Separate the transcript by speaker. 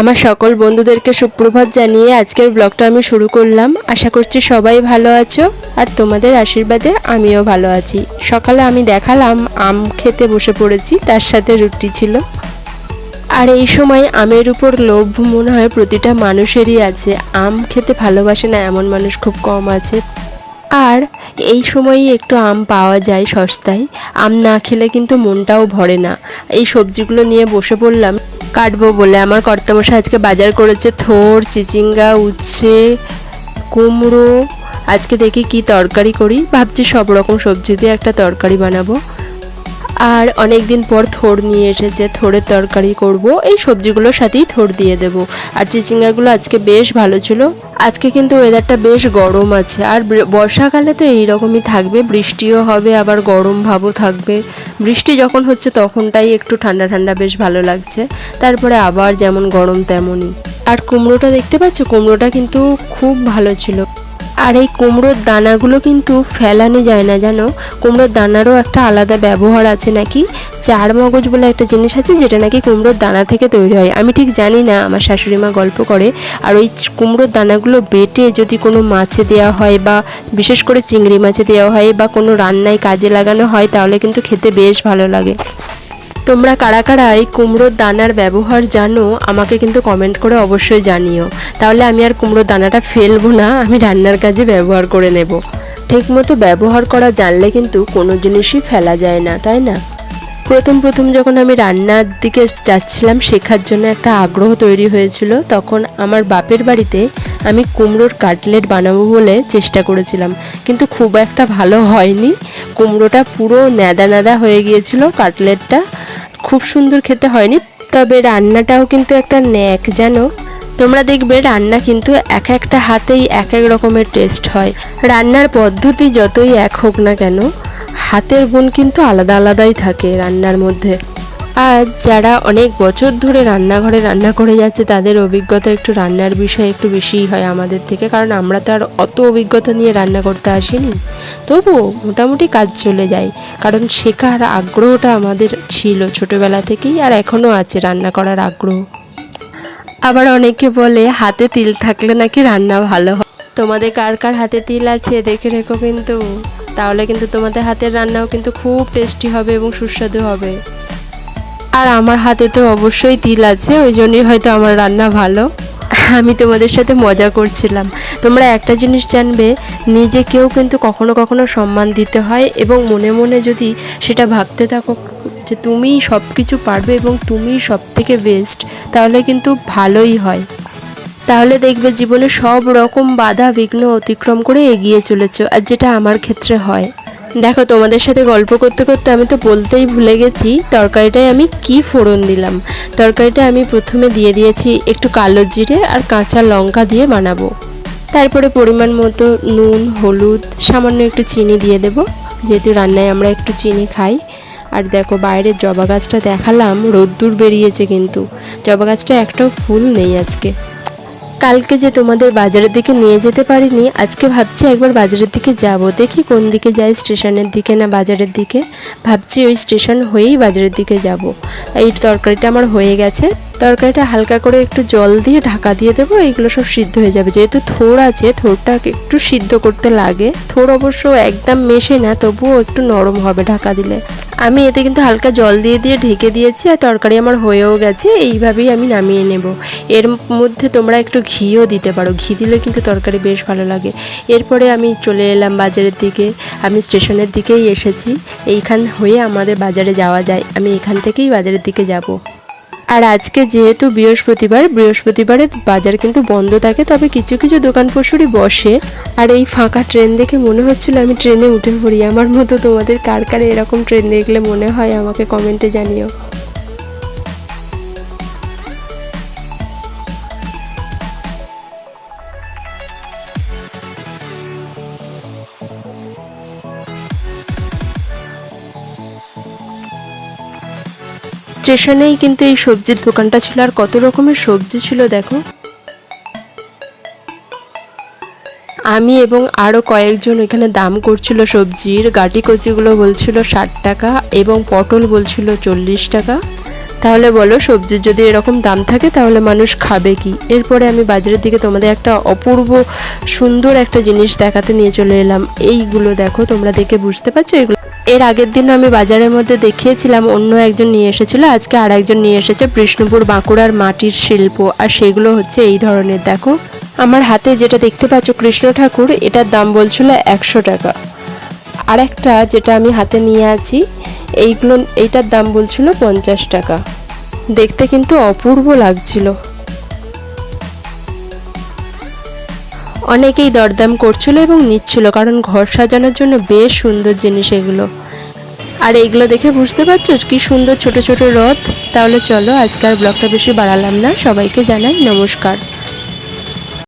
Speaker 1: আমার সকল বন্ধুদেরকে সুপ্রভাত জানিয়ে আজকের ব্লগটা আমি শুরু করলাম। আশা করছি সবাই ভালো আছো, আর তোমাদের আশীর্বাদে আমিও ভালো আছি। সকালে আমি দেখালাম আম খেতে বসে পড়েছি, তার সাথে রুটি ছিল। আর এই সময় আমের উপর লোভ মনে হয় প্রতিটা মানুষেরই আছে। আম খেতে ভালোবাসে না এমন মানুষ খুব কম আছে। আর এই সময়ই একটু আম পাওয়া যায় সস্তায়। আম না খেলে কিন্তু মনটাও ভরে না। এই সবজিগুলো নিয়ে বসে পড়লাম। কাটবো বলে। আমার কর্তামশাই আজকে বাজার করেছে থোর, চিচিঙ্গা, উচ্ছে, কুমড়ো। আজকে দেখি কি তরকারি করি। ভাবছি সব রকম সবজি দিয়ে একটা তরকারি বানাবো। আর অনেক দিন পর থোর নিয়ে এসেছে থোরের তরকারি করব। এই সবজিগুলোর সাথেই থোর দিয়ে দেব। আর চিচিঙ্গাগুলো আজকে বেশ ভালো ছিল। আজকে কিন্তু ওয়েদারটা বেশ গরম আছে। আর বর্ষাকালে তো এইরকমই থাকবে। বৃষ্টিও হবে, আবার গরম ভাবও থাকবে। বৃষ্টি যখন হচ্ছে তখনটাই একটু ঠান্ডা ঠান্ডা বেশ ভালো লাগছে। তারপরে আবার যেমন গরম তেমনই। আর কুমড়োটা দেখতে পাচ্ছ? কুমড়োটা কিন্তু খুব ভালো ছিল। আর এই কুমড়োর দানাগুলো কিন্তু ফেলানো যায় না, জানো? কুমড়োর দানারও একটা আলাদা ব্যবহার আছে নাকি? চার মগজ বলে একটা জিনিস আছে যেটা নাকি কুমড়োর দানা থেকে তৈরি হয়। আমি ঠিক জানি না, আমার শাশুড়ি মা গল্প করে। আর ওই কুমড়োর দানাগুলো বেটে যদি কোনো মাছে দেওয়া হয় বা বিশেষ করে চিংড়ি মাছে দেওয়া হয় বা কোনো রান্নায় কাজে লাগানো হয়, তাহলে কিন্তু খেতে বেশ ভালো লাগে। তোমরা কারা কারা এই কুমড়োর দানার ব্যবহার জানো, আমাকে কিন্তু কমেন্ট করে অবশ্যই জানিও। তাহলে আমি আর কুমড়োর দানাটা ফেলব না, আমি রান্নার কাজে ব্যবহার করে নেব। ঠিকমতো ব্যবহার করা জানলে কিন্তু কোনো জিনিসই ফেলা যায় না, তাই না? প্রথম প্রথম যখন আমি রান্নার দিকে যাচ্ছিলাম, শেখার জন্য একটা আগ্রহ তৈরি হয়েছিল, তখন আমার বাপের বাড়িতে আমি কুমড়োর কাটলেট বানাবো বলে চেষ্টা করেছিলাম। কিন্তু খুব একটা ভালো হয়নি। কুমড়োটা পুরো ন্যাদা ন্যাদা হয়ে গিয়েছিল, কাটলেটটা। খুব সুন্দর খেতে হয়নি, তবে রান্নাটাও কিন্তু একটা ন্যাক, জানো? তোমরা দেখবে রান্না কিন্তু এক একটা হাতেই এক এক রকমের টেস্ট হয়। রান্নার পদ্ধতি যতই এক হোক না কেন, হাতের গুণ কিন্তু আলাদা আলাদাই থাকে রান্নার মধ্যে। আর যারা অনেক বছর ধরে রান্নাঘরে রান্না করে যাচ্ছে, তাদের অভিজ্ঞতা একটু রান্নার বিষয়ে একটু বেশিই হয় আমাদের থেকে, কারণ আমরা তো আর অত অভিজ্ঞতা নিয়ে রান্না করতে আসিনি। তবুও মোটামুটি কাজ চলে যায়, কারণ শেখার আগ্রহটা আমাদের ছিল ছোটবেলা থেকেই আর এখনও আছে রান্না করার আগ্রহ। আবার অনেকে বলে, হাতে তিল থাকলে নাকি রান্না ভালো হয়? তোমাদের কার কার হাতে তিল আছে দেখে রেখো কিন্তু। তাহলে কিন্তু তোমাদের হাতের রান্নাও কিন্তু খুব টেস্টি হবে এবং সুস্বাদু হবে। আর আমার হাতে তো অবশ্যই তিল আছে, ওই জন্যই হয়তো আমার রান্না ভালো। আমি তোমাদের সাথে মজা করছিলাম। তোমরা একটা জিনিস জানবে, নিজেকেও কিন্তু কখনো কখনো সম্মান দিতে হয় এবং মনে মনে যদি সেটা ভাবতে থাকো যে তুমিই সব কিছু পারবে এবং তুমিই সব থেকে বেস্ট তাহলে কিন্তু ভালোই হয়। তাহলে দেখবে জীবনে সব রকম বাধা, বিঘ্ন অতিক্রম করে এগিয়ে চলেছো, আর যেটা আমার ক্ষেত্রে হয়। দেখো, তোমাদের সাথে গল্প করতে করতে আমি তো বলতেই ভুলে গেছি, তরকারিটায় আমি কি ফোড়ন দিলাম? তরকারিটা আমি প্রথমে দিয়ে দিয়েছি একটু কালো জিরে আর কাঁচা লঙ্কা দিয়ে বানাবো। তারপরে পরিমাণ মতো নুন, হলুদ, সামান্য একটু চিনি দিয়ে দেব। যেহেতু রান্নায় আমরা একটু চিনি খাই। আর দেখো, বাইরের জবা গাছটা দেখালাম, রোদ্দুর বেরিয়েছে কিন্তু। জবা গাছটা একটাও ফুল নেই আজকে। কালকে যে তোমাদের বাজারের দিকে নিয়ে যেতে পারিনি, আজকে ভাবছি একবার বাজারের দিকে যাব। দেখি কোন দিকে যাই, স্টেশনের দিকে না বাজারের দিকে। ভাবছি ওই স্টেশন হয়েই বাজারের দিকে যাব। এই তরকারিটা আমার হয়ে গেছে। তরকারিটা হালকা করে একটু জল দিয়ে ঢাকা দিয়ে দেবো, এইগুলো সব সিদ্ধ হয়ে যাবে। যেহেতু থোর আছে থোরটা একটু সিদ্ধ করতে লাগে। থোর অবশ্য একদম মেশে না, তবুও একটু নরম হবে ঢাকা দিলে। আমি এতে কিন্তু হালকা জল দিয়ে দিয়ে ঢেকে দিয়েছি আর তরকারি আমার হয়েও গেছে, এইভাবেই আমি নামিয়ে নেব। এর মধ্যে তোমরা একটু ঘিও দিতে পারো, ঘি দিলে কিন্তু তরকারি বেশ ভালো লাগে। এরপরে আমি চলে এলাম বাজারের দিকে, আমি স্টেশনের দিকেই এসেছি। এইখান হয়ে আমাদের বাজারে যাওয়া যায়। আমি এখান থেকেই বাজারের দিকে যাব। আর আজকে যেহেতু বৃহস্পতিবার, বৃহস্পতিবারে বাজার কিন্তু বন্ধ থাকে, তবে কিছু কিছু দোকান পশুরই বসে। আর এই ফাঁকা ট্রেন দেখে মনে হচ্ছিল আমি ট্রেনে উঠে পড়ি। আমার মতো তোমাদের কার কার এরকম ট্রেন দেখলে মনে হয় আমাকে কমেন্টে জানিও। স্টেশনেই কিন্তু এই সবজির দোকানটা ছিল। আর কত রকমের সবজি ছিল দেখো। আমি এবং আরও কয়েকজন এখানে দাম করছিল সবজির। গাটি কচিগুলো বলছিল ষাট টাকা এবং পটল বলছিল চল্লিশ টাকা। তাহলে বলো, সবজির যদি এরকম দাম থাকে তাহলে মানুষ খাবে কি? এরপরে আমি বাজারের দিকে তোমাদের একটা অপূর্ব সুন্দর একটা জিনিস দেখাতে নিয়ে চলে এলাম। এইগুলো দেখো, তোমরা দেখে বুঝতে পারছ এগুলো। এর আগের দিন আমি বাজারের মধ্যে দেখিয়েছিলাম, অন্য একজন নিয়ে এসেছিল, আজকে আর একজন নিয়ে এসেছে বিষ্ণুপুর বাঁকুড়ার মাটির শিল্প। আর সেগুলো হচ্ছে এই ধরনের, দেখো। আমার হাতে যেটা দেখতে পাচ্ছ কৃষ্ণ ঠাকুর, এটার দাম বলছিল একশো টাকা। আর একটা যেটা আমি হাতে নিয়ে আছি এইগুলো, এইটার দাম বলছিল পঞ্চাশ টাকা। দেখতে কিন্তু অপূর্ব লাগছিল। অনেকেই দরদাম করছিল এবং নিচ্ছিল, কারণ ঘর সাজানোর জন্য বেশ সুন্দর জিনিস এগুলো। আর এইগুলো দেখে বুঝতে পারছ কি সুন্দর ছোট ছোট রথ? তাহলে চলো, আজকের ব্লগটা বেশি বাড়ালাম না। সবাইকে জানাই নমস্কার।